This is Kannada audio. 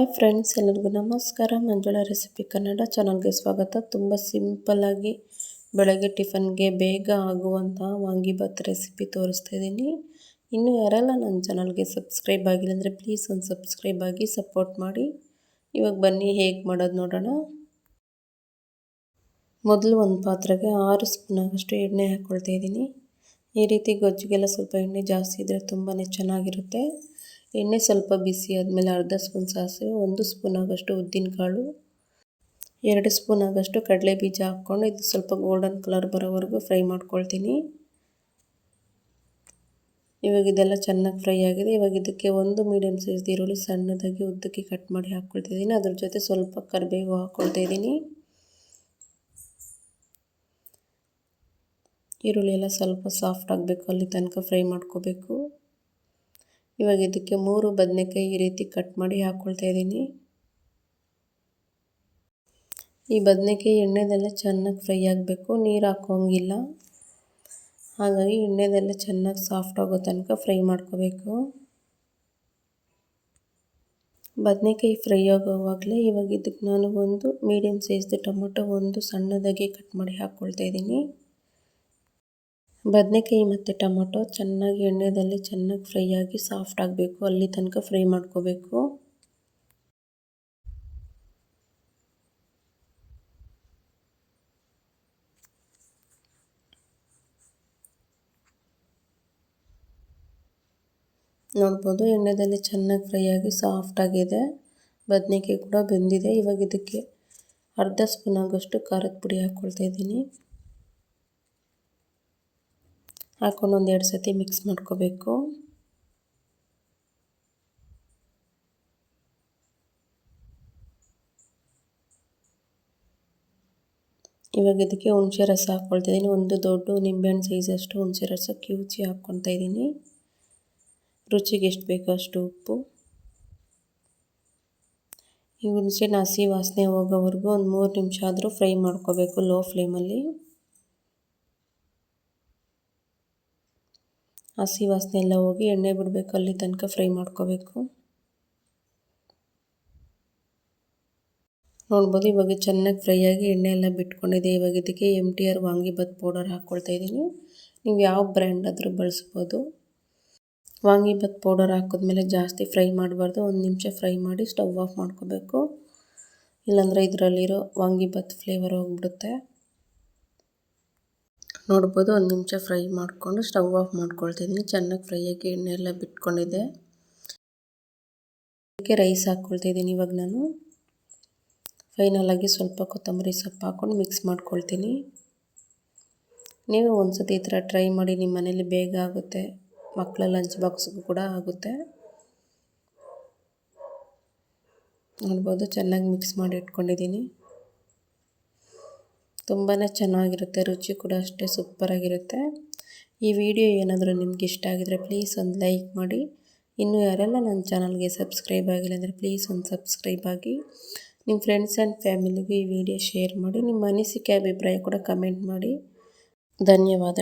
ಹಾಯ್ ಫ್ರೆಂಡ್ಸ್, ಎಲ್ಲರಿಗೂ ನಮಸ್ಕಾರ. ಮಂಜುಳಾ ರೆಸಿಪಿ ಕನ್ನಡ ಚಾನಲ್ಗೆ ಸ್ವಾಗತ. ತುಂಬ ಸಿಂಪಲ್ಲಾಗಿ ಬೆಳಗ್ಗೆ ಟಿಫನ್ಗೆ ಬೇಗ ಆಗುವಂಥ ವಾಂಗಿಭಾತ್ ರೆಸಿಪಿ ತೋರಿಸ್ತಾ ಇದ್ದೀನಿ. ಇನ್ನೂ ಯಾರೆಲ್ಲ ನನ್ನ ಚಾನಲ್ಗೆ ಸಬ್ಸ್ಕ್ರೈಬ್ ಆಗಿಲ್ಲ ಅಂದರೆ ಪ್ಲೀಸ್ ಒಂದು ಸಬ್ಸ್ಕ್ರೈಬ್ ಆಗಿ ಸಪೋರ್ಟ್ ಮಾಡಿ. ಇವಾಗ ಬನ್ನಿ, ಹೇಗೆ ಮಾಡೋದು ನೋಡೋಣ. ಮೊದಲು ಒಂದು ಪಾತ್ರೆಗೆ ಆರು ಸ್ಪೂನ್ ಆಗಷ್ಟು ಎಣ್ಣೆ ಹಾಕ್ಕೊಳ್ತಾ ಇದ್ದೀನಿ. ಈ ರೀತಿ ಗೊಜ್ಜಿಗೆಲ್ಲ ಸ್ವಲ್ಪ ಎಣ್ಣೆ ಜಾಸ್ತಿ ಇದ್ದರೆ ತುಂಬಾ ಚೆನ್ನಾಗಿರುತ್ತೆ. ಎಣ್ಣೆ ಸ್ವಲ್ಪ ಬಿಸಿ ಆದಮೇಲೆ ಅರ್ಧ ಸ್ಪೂನ್ ಸಾಸಿವೆ, ಒಂದು ಸ್ಪೂನ್ ಆಗೋಷ್ಟು ಉದ್ದಿನಕಾಳು ಎರಡು ಸ್ಪೂನ್ ಆಗೋಷ್ಟು ಕಡಲೆ ಬೀಜ ಹಾಕ್ಕೊಂಡು ಇದು ಸ್ವಲ್ಪ ಗೋಲ್ಡನ್ ಕಲರ್ ಬರೋವರೆಗೂ ಫ್ರೈ ಮಾಡ್ಕೊಳ್ತೀನಿ. ಇವಾಗ ಇದೆಲ್ಲ ಚೆನ್ನಾಗಿ ಫ್ರೈ ಆಗಿದೆ. ಇವಾಗ ಇದಕ್ಕೆ ಒಂದು ಮೀಡಿಯಮ್ ಸೈಜ್ ಈರುಳ್ಳಿ ಸಣ್ಣದಾಗಿ ಉದ್ದಕ್ಕೆ ಕಟ್ ಮಾಡಿ ಹಾಕ್ಕೊಳ್ತಿದ್ದೀನಿ. ಅದ್ರ ಜೊತೆ ಸ್ವಲ್ಪ ಕರಿಬೇವು ಹಾಕ್ಕೊಳ್ತಾ ಇದ್ದೀನಿ. ಈರುಳ್ಳಿ ಎಲ್ಲ ಸ್ವಲ್ಪ ಸಾಫ್ಟ್ ಆಗಬೇಕು ಅಲ್ಲಿ ತನಕ ಫ್ರೈ ಮಾಡ್ಕೋಬೇಕು. ಇವಾಗ ಇದಕ್ಕೆ ಮೂರು ಬದನೆಕಾಯಿ ಈ ರೀತಿ ಕಟ್ ಮಾಡಿ ಹಾಕ್ಕೊಳ್ತಾ ಇದ್ದೀನಿ. ಈ ಬದನೆಕಾಯಿ ಎಣ್ಣೆದೆಲ್ಲ ಚೆನ್ನಾಗಿ ಫ್ರೈ ಆಗಬೇಕು, ನೀರು ಹಾಕೋಂಗಿಲ್ಲ. ಹಾಗಾಗಿ ಎಣ್ಣೆದೆಲ್ಲ ಚೆನ್ನಾಗಿ ಸಾಫ್ಟ್ ಆಗೋ ತನಕ ಫ್ರೈ ಮಾಡ್ಕೋಬೇಕು. ಬದನೆಕಾಯಿ ಫ್ರೈ ಆಗೋವಾಗಲೇ ಇವಾಗ ಇದಕ್ಕೆ ನಾನು ಒಂದು ಮೀಡಿಯಮ್ ಸೈಜ್ದು ಟೊಮೊಟೊ ಒಂದು ಸಣ್ಣದಾಗಿ ಕಟ್ ಮಾಡಿ ಹಾಕ್ಕೊಳ್ತಾ ಇದ್ದೀನಿ. ಬದನೆಕಾಯಿ ಮತ್ತು ಟೊಮೊಟೊ ಚೆನ್ನಾಗಿ ಎಣ್ಣೆಯಲ್ಲಿ ಚೆನ್ನಾಗಿ ಫ್ರೈ ಆಗಿ ಸಾಫ್ಟ್ ಆಗಬೇಕು. ಅಲ್ಲಿ ತನಕ ಫ್ರೈ ಮಾಡ್ಕೋಬೇಕು. ನೋಡ್ಬೋದು ಎಣ್ಣೆದಲ್ಲಿ ಚೆನ್ನಾಗಿ ಫ್ರೈ ಆಗಿ ಸಾಫ್ಟ್ ಆಗಿದೆ. ಬದನೆಕಾಯಿ ಕೂಡ ಬೆಂದಿದೆ. ಇವಾಗ ಇದಕ್ಕೆ ಅರ್ಧ ಸ್ಪೂನ್ ಆಗೋಷ್ಟು ಖಾರದ ಪುಡಿ ಹಾಕ್ಕೊಳ್ತಾ ಇದ್ದೀನಿ. ಹಾಕ್ಕೊಂಡು ಒಂದೆರಡು ಸತಿ ಮಿಕ್ಸ್ ಮಾಡ್ಕೋಬೇಕು. ಇವಾಗ ಇದಕ್ಕೆ ಹುಣಸೆ ರಸ ಹಾಕ್ಕೊಳ್ತಾ ಇದ್ದೀನಿ ಒಂದು ದೊಡ್ಡ ನಿಂಬೆಹಣ್ಣು ಸೈಜಷ್ಟು ಹುಣಸೆ ರಸ ಕಿವುಚಿ ಹಾಕ್ಕೊತಾ ಇದ್ದೀನಿ ರುಚಿಗೆ ಎಷ್ಟು ಬೇಕೋ ಅಷ್ಟು ಉಪ್ಪು. ಈ ಹುಣಸೆ ಹಸಿ ವಾಸನೆ ಹೋಗೋವರೆಗೂ ಒಂದು ಮೂರು ನಿಮಿಷ ಆದರೂ ಫ್ರೈ ಮಾಡ್ಕೋಬೇಕು ಲೋ ಫ್ಲೇಮಲ್ಲಿ ಹಸಿ ವಾಸನೆ ಎಲ್ಲ ಹೋಗಿ ಎಣ್ಣೆ ಬಿಡಬೇಕು, ಅಲ್ಲಿ ತನಕ ಫ್ರೈ ಮಾಡ್ಕೋಬೇಕು. ನೋಡ್ಬೋದು ಇವಾಗ ಚೆನ್ನಾಗಿ ಫ್ರೈ ಆಗಿ ಎಣ್ಣೆ ಎಲ್ಲ ಬಿಟ್ಕೊಂಡಿದೆ. ಇವಾಗ ಇದಕ್ಕೆ M T R vangibath powder ಹಾಕ್ಕೊಳ್ತಾ ಇದ್ದೀನಿ. ನೀವು ಯಾವ ಬ್ರ್ಯಾಂಡ್ ಆದರೂ ಬಳಸ್ಬೋದು. ವಾಂಗಿಬಾತ್ ಪೌಡರ್ ಹಾಕಿದ್ಮೇಲೆ ಜಾಸ್ತಿ ಫ್ರೈ ಮಾಡಬಾರ್ದು. ಒಂದು ನಿಮಿಷ ಫ್ರೈ ಮಾಡಿ ಸ್ಟವ್ ಆಫ್ ಮಾಡ್ಕೋಬೇಕು. ಇಲ್ಲಾಂದರೆ ಇದರಲ್ಲಿರೋ ವಾಂಗಿಬಾತ್ ಫ್ಲೇವರ್ ಹೋಗ್ಬಿಡುತ್ತೆ. ನೋಡ್ಬೋದು, ಒಂದು ನಿಮಿಷ ಫ್ರೈ ಮಾಡಿಕೊಂಡು ಸ್ಟವ್ ಆಫ್ ಮಾಡ್ಕೊಳ್ತಿದ್ದೀನಿ ಚೆನ್ನಾಗಿ ಫ್ರೈ ಆಗಿ ಎಣ್ಣೆ ಎಲ್ಲ ಬಿಟ್ಕೊಂಡಿದ್ದೆ ಅದಕ್ಕೆ ರೈಸ್ ಹಾಕ್ಕೊಳ್ತಿದ್ದೀನಿ ಇವಾಗ ನಾನು. ಫೈನಲಾಗಿ ಸ್ವಲ್ಪ ಕೊತ್ತಂಬರಿ ಸೊಪ್ಪು ಹಾಕ್ಕೊಂಡು ಮಿಕ್ಸ್ ಮಾಡ್ಕೊಳ್ತೀನಿ. ನೀವು ಒಂದು ಸತಿ ಈ ಥರ ಟ್ರೈ ಮಾಡಿ ನಿಮ್ಮ ಮನೇಲಿ ಬೇಗ ಆಗುತ್ತೆ. ಮಕ್ಕಳ ಲಂಚ್ ಬಾಕ್ಸ್ಗೂ ಕೂಡ ಆಗುತ್ತೆ. ನೋಡ್ಬೋದು, ಚೆನ್ನಾಗಿ ಮಿಕ್ಸ್ ಮಾಡಿ ಇಟ್ಕೊಂಡಿದ್ದೀನಿ. ತುಂಬಾ ಚೆನ್ನಾಗಿರುತ್ತೆ, ರುಚಿ ಕೂಡ ಅಷ್ಟೇ ಸೂಪರಾಗಿರುತ್ತೆ. ಈ ವಿಡಿಯೋ ಏನಾದರೂ ನಿಮ್ಗೆ ಇಷ್ಟ ಆಗಿದ್ರೆ ಪ್ಲೀಸ್ ಒಂದು ಲೈಕ್ ಮಾಡಿ. ಇನ್ನು ಯಾರೆಲ್ಲ ನನ್ನ ಚಾನಲ್ಗೆ ಸಬ್ಸ್ಕ್ರೈಬ್ ಆಗಿಲ್ಲ ಅಂದರೆ ಪ್ಲೀಸ್ ಒಂದು ಸಬ್ಸ್ಕ್ರೈಬ್ ಆಗಿ. ನಿಮ್ಮ ಫ್ರೆಂಡ್ಸ್ ಆ್ಯಂಡ್ ಫ್ಯಾಮಿಲಿಗೂ ಈ ವಿಡಿಯೋ ಶೇರ್ ಮಾಡಿ. ನಿಮ್ಮ ಅನಿಸಿಕೆ ಅಭಿಪ್ರಾಯ ಕೂಡ ಕಮೆಂಟ್ ಮಾಡಿ. ಧನ್ಯವಾದ